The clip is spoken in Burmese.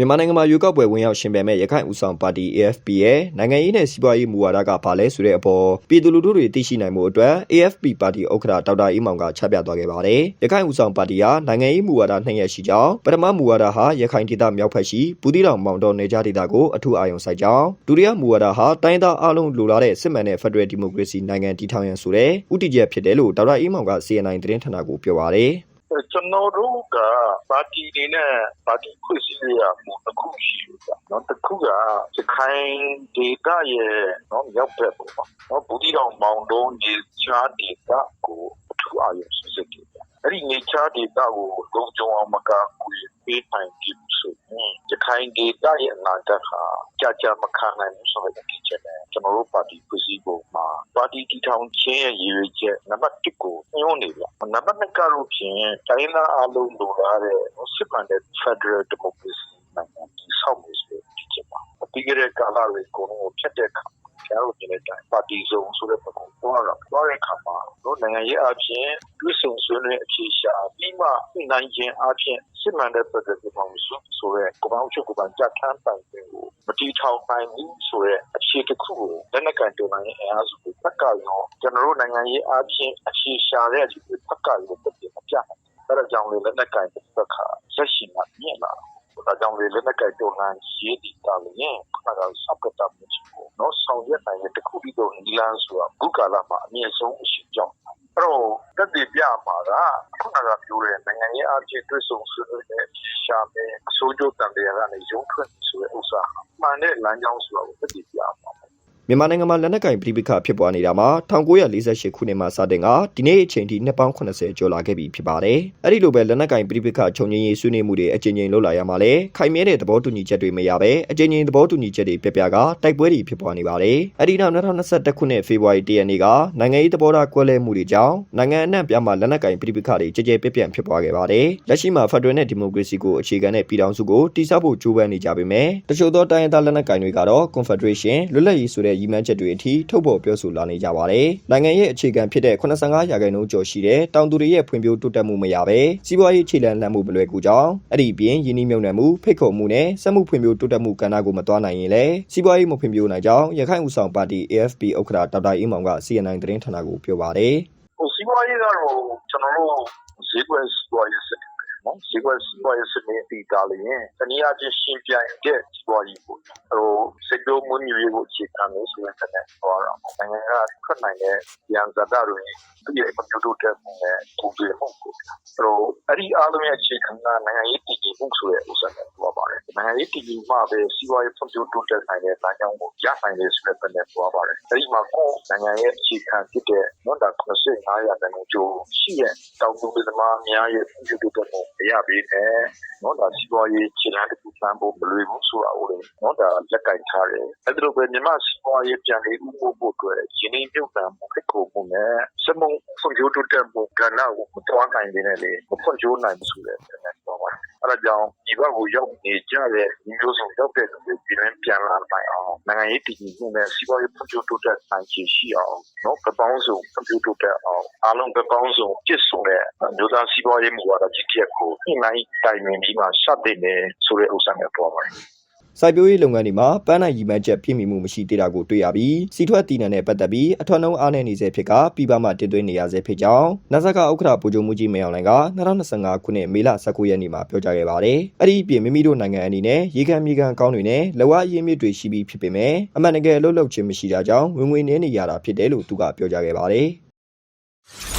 မြန်မာနိုင်ငံမှာရွေးကောက်ပွဲဝင်ရောက်ရှင်ပြိုင်မဲ့ရခိုင်ဦးဆောင်ပါတီ AFP ရဲ့နိုင်ငံရေးနဲ့စီးပွားရေးမူဝါဒကဘာလဲဆိုတဲ့အပေါ်ပြည်သူလူထုတွေသိရှိနိုင်မှုအတွက် AFP ပါတီဥက္ကဋ္ဌဒေါက်တာအေးမောင်ကချပြသွားခဲ့ပါတယ်။ရခိုင်ဦးဆောင်ပါတီဟာနိုင်ငံရေးမူဝါဒနှစ်ရပ်ရှိကြောင်းပထမမူဝါဒဟာရခိုင်ဒေသမြောက်ဖက်ရှိဘူးတီတောင်မောင်တော်နေကြဒေသကိုအထူးအာရုံစိုက်ကြောင်းဒုတိယမူဝါဒဟာတိုင်းသားအလုံးလိုလားတဲ့စစ်မှန်တဲ့ဖက်ဒရယ်ဒီမိုကရေစီနိုင်ငံတည်ထောင်ရန်ဆိုတဲ့ဥတီချက်ဖြစ်တယ်လို့ဒေါက်တာအေးမောင်က CNN သတင်းဌာနကိုပြောပါတယ်။ ကျွန်တော်တို့က ပါတီတွေနဲ့ ပါတီဖွဲ့စည်းရမှုတစ်ခုရှိတယ်ဗျ။နော်တစ်ခုကစခိုင်ဒေတာရဲ့နော်မြောက်ဘက်ပေါ့နော် ဘူးတီတော်မောင်တုံးဒီချားဒေတာကို အထူးအာရုံစိုက်တယ်ဗျ။အဲ့ဒီနေချားဒေတာကို လုံခြုံအောင် မကကူပေးနိုင်ပြီဆိုရင်စ ခိုင်ဒေတာရဲ့အနာဂတ်ဟာကြာကြာမခံနိုင်ဘူးဆိုတဲ့ဖြစ်ချက်နဲ့ကျွန်တော်တို့ပါတီဖွဲ့စည်းပုံမှာပါတီတည်ထောင်ခြင်းရဲ့ရည်ရွယ်ချက်နံပါတ်1ကိုညွှန်းနေဗျ။နံပါတ်2ကတော့ဖြင့်တိုင်းသားအလုံးလိုလားတဲ့စစ်မှန်တဲ့ Federal Democracy နိုင်ငံကြီးဆောက်မှုဆိုတဲ့ဖြစ်ချက်ပါ။ပြီးခဲ့တဲ့ကာလလေးကိုဖြတ်တဲ့အခါကျွန်တော်တို့ဒီတိုင်းပါတီစုံဆိုတဲ့ပုံပေါ်တော့တော့တဲ့အခါမှာ တို့နိုင်ငံရေးအပြင်ပြည်စုံဆွေးနွေးအခြေရှာပြီးမှနိုင်ခြင်းအပြင်စစ်မှန်တဲ့ Federal Democracy ဆိုတဲ့ကမ္ဘာ့ချုပ်ကမ္ဘာကြထမ်းပိုင်ခြင်းကိုမတီထောင်နိုင်ဘူးဆိုတဲ့အခြေတစ်ခုကိုလက်နက်ကန်တော်နိုင်တဲ့အင်အားစုတွေဖက်ကရောကျွန်တော်တို့နိုင်ငံရေးအပြင်အခြေရှာတဲ့အခြေဖက်ကရောပြပြမပြနိုင်အဲဒါကြောင့်လေလက်နက်ကန်တစ်ဖက်ကဆက်ရှိမှမြင်လာဒါကြောင့်လေလက်နက်ကိုက်တော်လှန်ရေးဒီတာလည်းခါတော့စပ်ကတာမျိုးကိုနော်ဆောင်ရွက်နိုင်တဲ့တခုပြီးတော့နီလန်းဆိုတာဘုကာလမှာအမြင့်ဆုံးအရှိကြောင်းအဲ့ တော့တက်တည်ပြမှာကခုနကပြောတဲ့နိုင်ငံရေးအဖြစ်တွေ့ဆုံဆွေးနွေးတဲ့ရှာမယ်အစိုးရတန်တရားကနေရုံးထွက်ဆိုတဲ့ဥစ္စာမှန်တဲ့လမ်းကြောင်းဆိုတာကိုတက်တည်ပြ မှာမြန်မာနိုင်ငံမှာလက်နက်ကင်ပြည်ပခဖြစ်ပွားနေတာမှာ1948ခုနှစ်မှာစတင်ကဒီနေ့အချိန်ထိနှစ်ပေါင်း80ကျော်လာခဲ့ပြီဖြစ်ပါတယ်။အဲ့ဒီလိုပဲလက်နက်ကင်ပြည်ပခခြုံငင်းရေးဆွေးနွေးမှုတွေအကြိမ်ကြိမ်လုပ်လာရမှာလဲခိုင်မြဲတဲ့သဘောတူညီချက်တွေမရဘဲအကြိမ်ကြိမ်သဘောတူညီချက်တွေပြပြကတိုက်ပွဲတွေဖြစ်ပွားနေပါတယ်။အဲ့ဒီနောက်2021ခုနှစ်ဖေဖော်ဝါရီလရက်နေ့ကနိုင်ငံရေးသဘောထားကွဲလွဲမှုတွေကြောင့်နိုင်ငံအနှံ့ပြမှာလက်နက်ကင်ပြည်ပခတွေကြကြပြပြန့်ဖြစ်ပွားခဲ့ပါတယ်။လက်ရှိမှာဖက်ဒရယ်နဲ့ဒီမိုကရေစီကိုအခြေခံတဲ့ပြည်ထောင်စုကိုတည်ဆောက်ဖို့ကြိုးပမ်းနေကြပေမဲ့တချို့သောတိုင်းရင်းသားလက်နက်ကင်တွေကတော့ Confederation လွတ်လပ်ရေးဆိုတဲ့ရည်မှန်းချက်တွေအထိထုတ်ဖော်ပြောဆိုလာနေကြပါတယ်။နိုင်ငံရဲ့အခြေခံဖြစ်တဲ့85ရာခိုင်နှုန်းကျော်ရှိတဲ့တောင်သူတွေရဲ့ဖွံ့ဖြိုးတိုးတက်မှုမရဘဲစီးပွားရေးခြေလှမ်းလှမ်းမှုမလွယ်ကူကြောင်းအဲ့ဒီပြင်ယင်းနှိမ့်မြုံနယ်မှုဖိတ်ခေါ်မှုနဲ့စက်မှုဖွံ့ဖြိုးတိုးတက်မှုကဏ္ဍကိုမသွားနိုင်ရင်လည်းစီးပွားရေးမဖွံ့ဖြိုးနိုင်ကြောင်းရခိုင်ဦးဆောင်ပါတီ AFP ဥက္ကဋ္ဌဒေါက်တာအေးမောင်က CNN သတင်းဌာနကိုပြောပါတယ်။ဟိုစီးပွားရေးကတော့ကျွန်တော်တို့ဈေးကွက်စီးပွားရေးစ နစ်နော်ဈေးကွက်စီးပွားရေးစနစ်တည်တာလျင်တနည်းအားဖြင့်ရှင်းပြတဲ့စီးပွားရေးပေါ့ဟိုစက်တိုးမွန်ရေးကိုအခြေခံလို့ဆိုရင်လည်းဟောတာနိုင်ငံကထွက်နိုင်တဲ့ရန်ဇာတာတွေသူရဲ့ကွန်ပျူတာတက်မှုနဲ့ပူပြမှုပေါ့ဟိုအဲ့ဒီအားလုံးရဲ့အခြေခံကနိုင်ငံရေးတည်ကြည်မှုဆိုတဲ့ဥစ္စာနဲ့ပြောပါတယ်နိုင်ငံရေးတည်ကြည်မှပဲစီးပွားရေးဖွံ့ဖြိုးတိုးတက်နိုင်တဲ့လမ်းကြောင်းကိုရနိုင်တယ်ဆိုတဲ့ဘက်နဲ့ပြောပါတယ်အဲ့ဒီမှာကိုနိုင်ငံရဲ့အခြေခံဖြစ်တဲ့နော်ဒါ95ရာခိုင်နှုန်းကျော်ရှိတဲ့တောင်သူတွေသမားများရဲ့ဖွံ့ဖြိုးတိုးတက်မှုရပေးတယ်နော်ဒါစီးပွားရေးခြေလှမ်းတစ်ခုစမ်းဖို့မလွယ်ဘူးဆိုတာကိုလည်းနော်ဒါလက်ကင်ထားတယ်အဲ့ဒါလိုပဲမြန်မာစီးပွားရေးပြန်လေးဥပို့ဖို့အတွက်ရင်းနှီးမြှုပ်နှံမှုခေတ်ကိုမှုနဲ့စမုံဖွံ့ဖြိုးတိုးတက်မှုကဏ္ဍကိုမတွားနိုင်တဲ့လေမဖွံ့ဖြိုးနိုင်ဘူးဆိုတဲ့ အဲ့ဒါပါအဲ့ဒါကြောင့်ဒီဘက်ကိုရောက်နေကြတဲ့မျိုးစုံရောက်တဲ့လူတွေပြန်ပြန်လာနိုင်အောင်နိုင်ငံရေးတည်ငြိမ်မှုနဲ့စီးပွားရေးဖွံ့ဖြိုးတိုးတက်နိုင်ခြေရှိအောင်နော်ကပောင်းစုံဖွံ့ဖြိုးတိုးတက်အောင်အားလုံးကပောင်းစုံပြည့်စုံတဲ့မျိုးသားစီးပွားရေးမူဝါဒကြီးချက်ကိုညှိနှိုင်းတိုင်ပင်ပြီးမှစတင်တယ်ဆိုတဲ့ဥစ္စာနဲ့ပေါ်ပါတယ် စိုက်ပျိုးရေးလုပ်ငန်းတွေမှာပန်းနိုင်ရီမှန်းချက်ပြည့်မီမှုမရှိသေးတာကိုတွေ့ရပြီးစီထွက်တည်နှံတဲ့ပတ်သက်ပြီးအထွန်းနှုံးအားနည်းနေစေဖြစ်ကပြည်ပမှတင်သွင်းနေရစေဖြစ်ကြောင်းနာဇကဥက္ကဋ္ဌဗိုလ်ချုပ်မှုကြီးမင်းအောင်လှိုင်က2025ခုနှစ်မေလ19ရက်နေ့မှာပြောကြားခဲ့ပါတယ်။အဲ့ဒီအပြင်မိမိတို့နိုင်ငံအနေနဲ့ရေခံမြေခံကောင်းတွေနဲ့လဝအရင်းမြစ်တွေရှိပြီးဖြစ်ပေမဲ့အမှန်တကယ်အလုပ်လုပ်ခြင်းမရှိတာကြောင့်ဝင်ငွေနည်းနေရတာဖြစ်တယ်လို့သူကပြောကြားခဲ့ပါတယ်။